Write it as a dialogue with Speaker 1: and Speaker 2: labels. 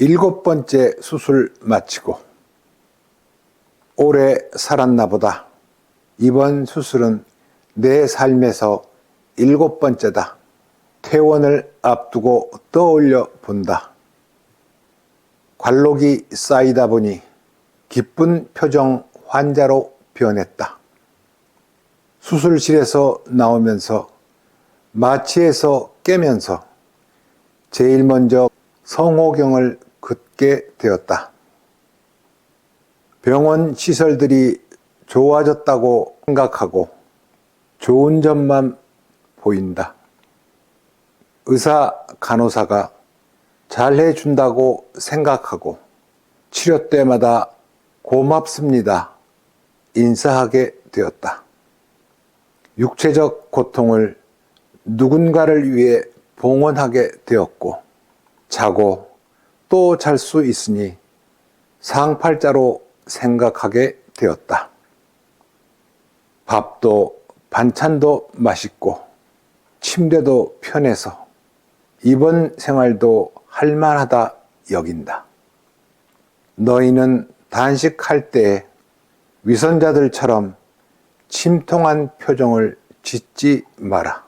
Speaker 1: 일곱 번째 수술 마치고 오래 살았나 보다. 이번 수술은 내 삶에서 일곱 번째다. 퇴원을 앞두고 떠올려 본다. 관록이 쌓이다 보니 기쁜 표정 환자로 변했다. 수술실에서 나오면서 마취에서 깨면서 제일 먼저 성호경을 긋게 되었다. 병원 시설들이 좋아졌다고 생각하고 좋은 점만 보인다. 의사, 간호사가 잘 해준다고 생각하고 치료 때마다 고맙습니다. 인사하게 되었다. 육체적 고통을 누군가를 위해 봉헌하게 되었고 자고 또 잘 수 있으니 상팔자로 생각하게 되었다. 밥도 반찬도 맛있고 침대도 편해서 이번 생활도 할만하다 여긴다. 너희는 단식할 때 위선자들처럼 침통한 표정을 짓지 마라.